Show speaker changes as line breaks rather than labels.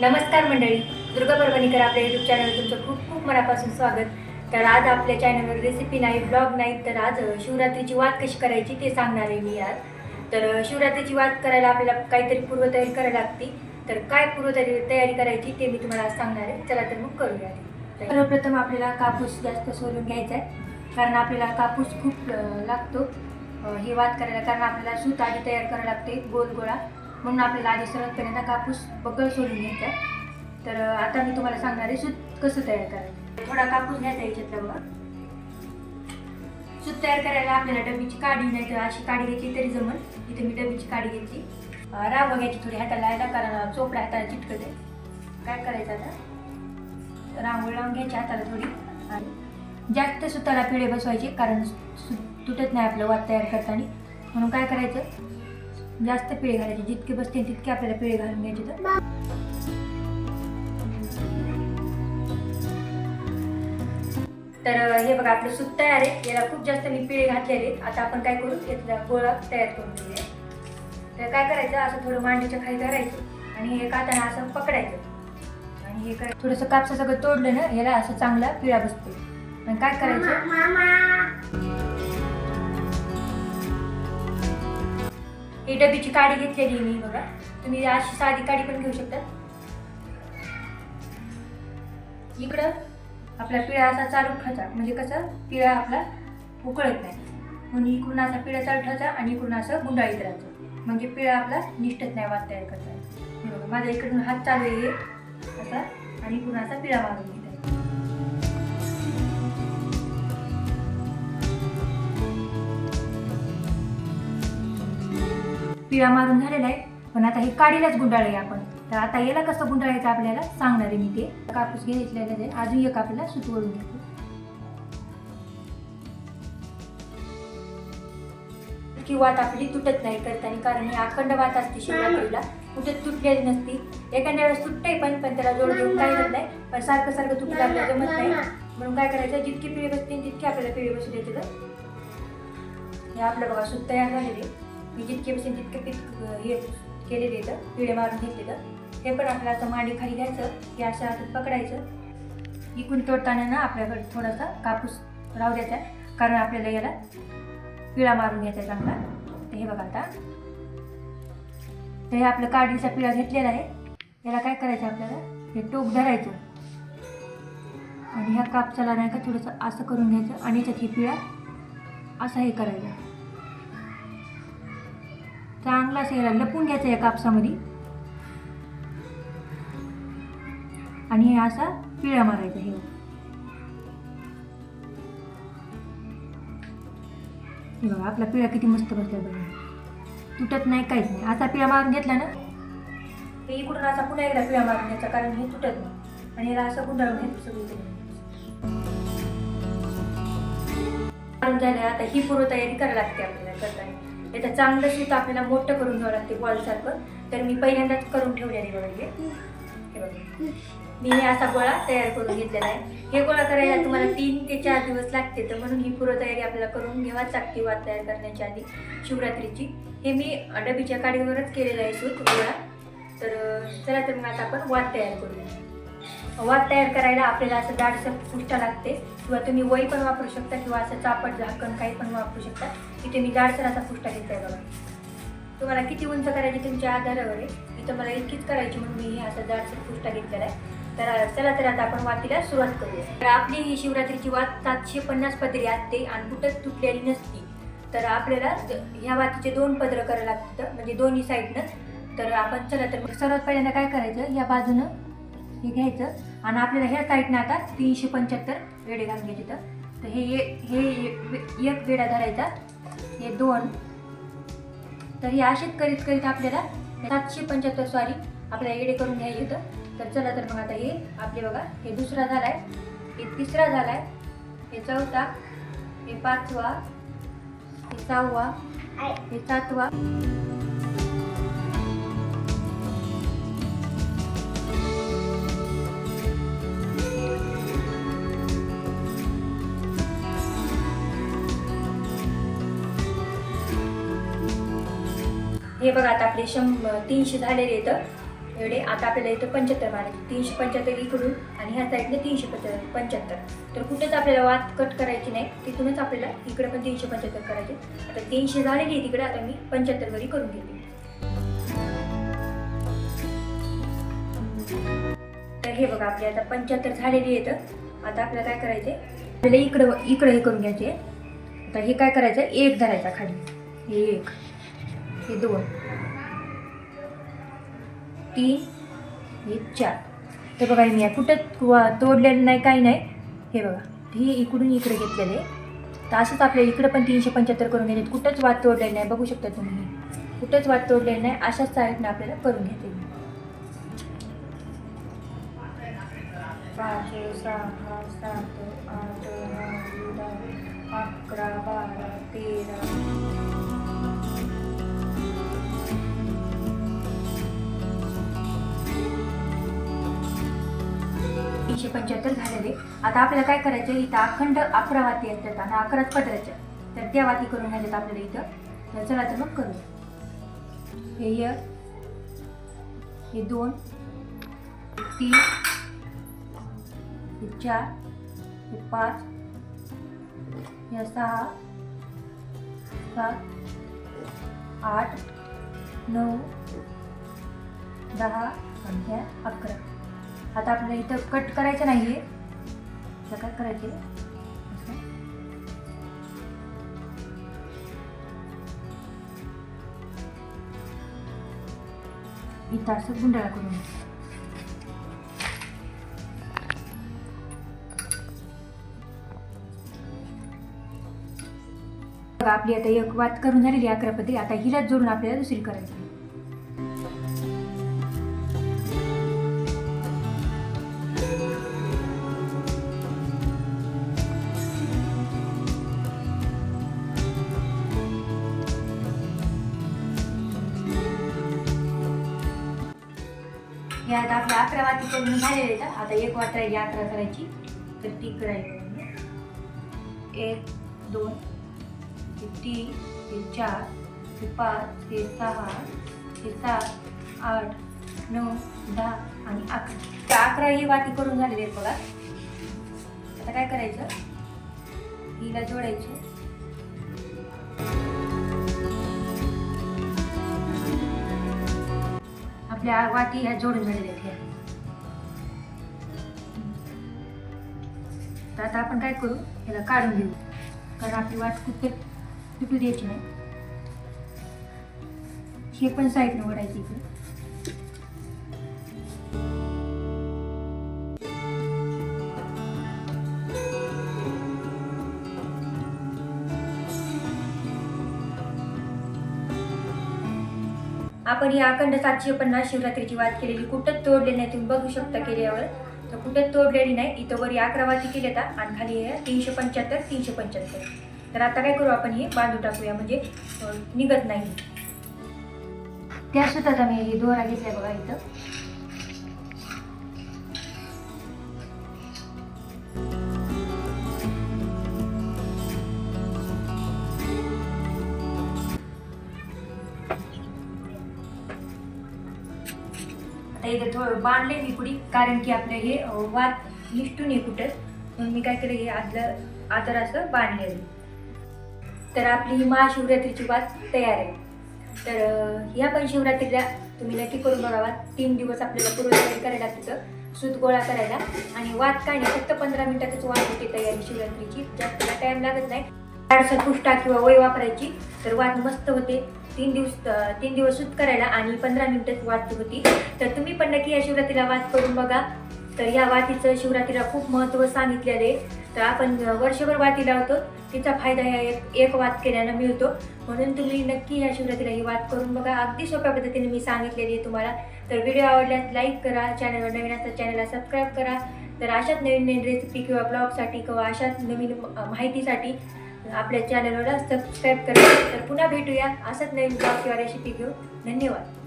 नमस्कार मंडळी. दुर्गा परभणीकर आपल्या युट्यूब चॅनलवर तुमचं खूप खूप मनापासून स्वागत. तर आज आपल्या चॅनलवर रेसिपी नाही ब्लॉग नाही तर आज शिवरात्रीची वाद कशी करायची ते सांगणार आहे मी आज. तर शिवरात्रीची वाद करायला आपल्याला काहीतरी पूर्वतयारी करायला लागते. तर काय पूर्वतयारी तयारी करायची ते मी तुम्हाला आज सांगणार आहे. चला तर मग करूया सर्वप्रथम आपल्याला कापूस जास्त सोलून घ्यायचा आहे. कारण आपल्याला कापूस खूप लागतो हे ही करायला. कारण आपल्याला सूत आधी तयार करावं लागते गोल गोळा. म्हणून आपल्याला आधी सर्वात पहिल्यांदा कापूस बकळ सोलून घ्यायचा. तर आता मी तुम्हाला सांगणार आहे सूत कसं तयार करायचं. थोडा कापूस घ्यायचा याच्यातला बघा सूत तयार करायला आपल्याला डबीची काढी नाही तर अशी काढी घ्यायची तरी जमल इथे मी डबीची काढी घेतली. राब राव घ्यायची थोडी हाताला यायला कारण चोपडा हाताला चिटकते काय करायचं आता? रांगोळी लावून घ्यायची हाताला थोडी. आणि जास्त सुताला पिळे बसवायचे कारण सूत तुटत नाही आपलं वात तयार करताना. म्हणून काय करायचं? जास्त पिळे घालायचे. जितके बसते तितके आपल्याला पिळे घालून घ्यायचे तर. तर हे बघा आपलं सूप तयार आहे. याला खूप जास्त मी पिळे घातलेले. आहेत. आता आपण काय करू? यातला गोळा तयार करून घेऊया. तर काय करायचं? असं थोडं मांडीच्या खाली धरायचं आणि हे काताना असं पकडायचं. आणि हे काय? थोडंसं कापसा सगळं तोडलं ना याला असं चांगला पिळा बसतो आणि काय करायचं? ही डबीची काडी घेतलेली मी बघा. तुम्ही अशी साधी काडी पण घेऊ शकता. इकडं आपला पिळा असा चालू ठेवायचा. म्हणजे कसं? पिळा आपला उकळत नाही. म्हणून इकडून असा पिळा चालू ठेवायचा आणि इकडून असं गुंडाळीत राहायचं. म्हणजे पिळा आपला निष्ठत नाही वाद तयार करता माझ्या माझा इकडून हात चालू आहे. असा आणि इकडून असा पिळा मारून पिळा मारून झालेला आहे. पण आता हे काडीलाच गुंडाळे आपण. तर आता याला कसं गुंडाळायचं आपल्याला? सांगणार आहे मी ते. कापूस घेतलेला आहे. अजून एक आपल्याला सुत वळून की वात आपली तुटत नाही करताना कारण ही अखंड वात असते शिवरात्रीला कुठे तुटलेली नसती. एखाद्या वेळेस तुटते पण पण त्याला जोड देऊन काय होत नाही. पण सारखं सारखं तुटलं आपल्याला जमत नाही. म्हणून काय करायचं? जितकी पिळे बसते तितकी आपल्याला पिळे बसू द्यायचं हे आपलं बघा सुत तयार झालेले मी जितके बसेन तितके पीक हे केलेले इथं पिढे मारून घेतलेलं. हे पण आपल्याला असं मांडी खाली घ्यायचं हे असं पकडायचं. इकून तोडताना ना आपल्याकडे थोडासा कापूस राहू द्यायचा कारण आपल्याला याला पिळा मारून घ्यायचा चांगला. तर हे बघा आता. तर हे आपलं काडीचा पिळा घेतलेला आहे. याला काय करायचं आपल्याला? हे टोक धरायचं. आणि ह्या कापसाला नाही का थोडंसं असं करून घ्यायचं आणि याच्यात हे पिळा असं हे करायचं. चांगला शेरा लपून घ्यायचं या कापसामध्ये. आणि हे असा पिळा मारायचा हे. बघा आपला पिळा किती मस्त बसला बघा. तुटत नाही काहीच नाही. असा पिळा मारून घेतला ना हे इकडून असा पुन्हा एकदा पिळा मारून घ्यायचा कारण हे तुटत नाही. आणि याला असं गुंडाळून घ्यायचं सगळीकडे. झाले आता ही पूर्व तयारी करायला लागते आपल्याला करताना त्याचं चांगलं शीत आपल्याला मोठं करून घ्यावं लागते बॉलसारखं तर मी पहिल्यांदाच करून ठेवलेले बघा हे. हे बघा. मी हे असा गोळा तयार करून घेतलेला आहे. हे गोळा करायला तुम्हाला तीन ते चार दिवस लागते तर म्हणून ही पूर्व तयारी आपल्याला करून घ्यावाच लागते वाद तयार करण्याच्या आधी शिवरात्रीची. हे मी डबीच्या काडीवरच केलेलं आहे सूत गोळा. तर चला तर मग आता आपण वाद तयार करूया. वाद तयार करायला आपल्याला असं जाडसर पुष्टा लागते. किंवा तुम्ही वही पण वापरू शकता किंवा असं चापट झाकण काही पण वापरू शकता. इथे मी जाडसर असा पुष्टा आहे बघा. तुम्हाला किती उंच करायची तुमच्या आधारावर आहे? इथं मला इतकीच करायची म्हणून मी हे असं जाडसर पुष्टा घेतलेला आहे. तर चला तर आता आपण वातीला सुरुवात करूया. तर आपली ही शिवरात्रीची वात सातशे पन्नास पदरी असते आणि कुठंच तुटलेली नसती. तर आपल्याला ह्या वातीचे दोन पदरं करायला लागतं म्हणजे दोन्ही साईडनं. तर आपण चला तर मग सर्वात पहिल्यांदा काय करायचं? या बाजूनं हे घ्यायचं. आणि आपल्याला ह्या साईडनं आता तीनशे पंच्याहत्तर वेडे घालून घ्यायचे तर. तर हे हे एक वेडा धरायचा. हे दोन. तर हे असेच करीत करीत आपल्याला सातशे पंच्याहत्तर सॉरी आपल्याला येडे करून घ्यायचे होतं तर चला तर मग आता हे आपले बघा हे दुसरा झालाय. हे तिसरा झालाय. हे चौथा. हे पाचवा. हे सहावा. हे सातवा. हे बघा आता आपले शंभर तीनशे झालेले आहेत. एवढे आता आपल्याला इथं पंच्याहत्तर मारायचे तीनशे पंच्याहत्तर इकडून आणि ह्या साईडने तीनशे पंच्याहत्तर पंच्याहत्तर. तर कुठेच आपल्याला वाद कट करायची नाही. तिथूनच आपल्याला इकडे पण तीनशे पंच्याहत्तर करायचे आता तीनशे झालेली आहे तिकडे आता मी पंच्याहत्तर वरी करून घेते. तर हे बघा आपली आता पंच्याहत्तर झालेली आहेत. आता आपल्याला काय करायचे आपल्याला इकडं इकडं हे करून घ्यायचे आता हे काय करायचं एक धरायचा खाली. हे एक. हे दोन. तीन हे चार. ते बघा मी या कुठं वा- तोडलेलं नाही काही नाही. हे बघा हे इकडून इकडे घेतलेले. तर असंच आपल्या इकडं पण तीनशे पंच्याहत्तर करून घेतात कुठंच वाद तोडलेलं नाही बघू शकता तुम्ही. कुठंच वाद तोडलेलं नाही अशाच साईडनं आपल्याला करून घेते पाच सहा सात आठ नऊ दहा अकरा बारा तेरा तीनशे पंच्याहत्तर झालेले. आता आपल्याला काय करायचं? इथं अखंड अकरा वाती असतात आणि अकराच पदराच्या. तर त्या वाती करून घ्यायच्यात आपल्याला इथं. तर चला तर मग करू हे य हे दोन तीन हे चार हे पाच हे सहा सात आठ नऊ दहा आणि ह्या अकरा. आता आपल्याला इथं कट करायचं नाही आहे तर काय करायचे. इथं असं गुंडाळा करून घ्यायचं. आपली आता एक वात करून झालेली अकरा आता हिलाच जोडून आपल्याला दुसरी करायची. या आता आपल्या अकरा वाती करून झालेले आहेत आता एक वाट राहिली अकरा करायची. तर ती करायची म्हणजे एक दोन तीन ते चार ते पाच ते सहा ते सात आठ नऊ दहा आणि अकरा. त्या अकरा ही वाती करून झालेली आहेत बघा. आता काय करायचं? हिला जोडायचं. आपल्या वाटी ह्या जोडून झालेल्या आहेत ह्या तर आता आपण काय करू? ह्याला काढून घेऊ. कारण आपली वाट खूप तुटू द्यायची नाही. हे पण साईडनं ओढायची इकडे. आपण ही अखंड सातशे पन्नास शिवरात्रीची वाद केलेली कुठंच तोडलेली नाही तुम्ही बघू शकता केल्यावर. तर कुठंच तोडलेली नाही इथं वरी अकरा वाती केल्या आहेत आणि खाली आहे तीनशे पंच्याहत्तर तीनशे पंच्याहत्तर. तर आता काय करू आपण हे? बांधून टाकूया म्हणजे निघत नाही. त्या सुद्धा मी हे दोरा घेतल्या बघा इथं. इथे थोडं बांधले मी पुढी कारण की आपलं हे वाद वात निष्ठून आहे कुठंच म्हणून मी काय केलं हे आदलं आदर असं बांधलेलं तर आपली ही महाशिवरात्रीची वात तयार आहे. तर ह्या पण शिवरात्रीला तुम्ही नक्की करून बघावा तीन दिवस आपल्याला पूर्वतयारी करायला तिथं सूत गोळा करायला. आणि वात काय नाही फक्त पंधरा मिनिटातच वात होते तयारी शिवरात्रीची. जास्त टाइम लागत नाही. पुष्टा किंवा वय वापरायची तर वात मस्त होते. तीन दिवस तीन दिवस सूत करायला आणि पंधरा मिनिटात वात होती तर तुम्ही पण नक्की या शिवरात्रीला वाद करून बघा. तर या वातीचं शिवरात्रीला खूप महत्त्व सांगितलेलं आहे. तर आपण वर्षभर वाती लावतो. तिचा फायदा या एक एक वाद केल्यानं मिळतो. म्हणून तुम्ही नक्की या शिवरात्रीला ही वाद करून बघा. अगदी सोप्या पद्धतीने मी सांगितलेली आहे तुम्हाला. तर व्हिडिओ आवडल्यास लाईक करा. चॅनलवर नवीन असतात चॅनलला सबस्क्राईब करा. तर अशाच नवीन नवीन रेसिपी किंवा ब्लॉगसाठी किंवा अशाच नवीन माहितीसाठी आपल्या चॅनलवर सबस्क्राईब करा. तर पुन्हा भेटूया. असंच नवीन ब्लॉग किंवा रेसिपी घेऊ धन्यवाद.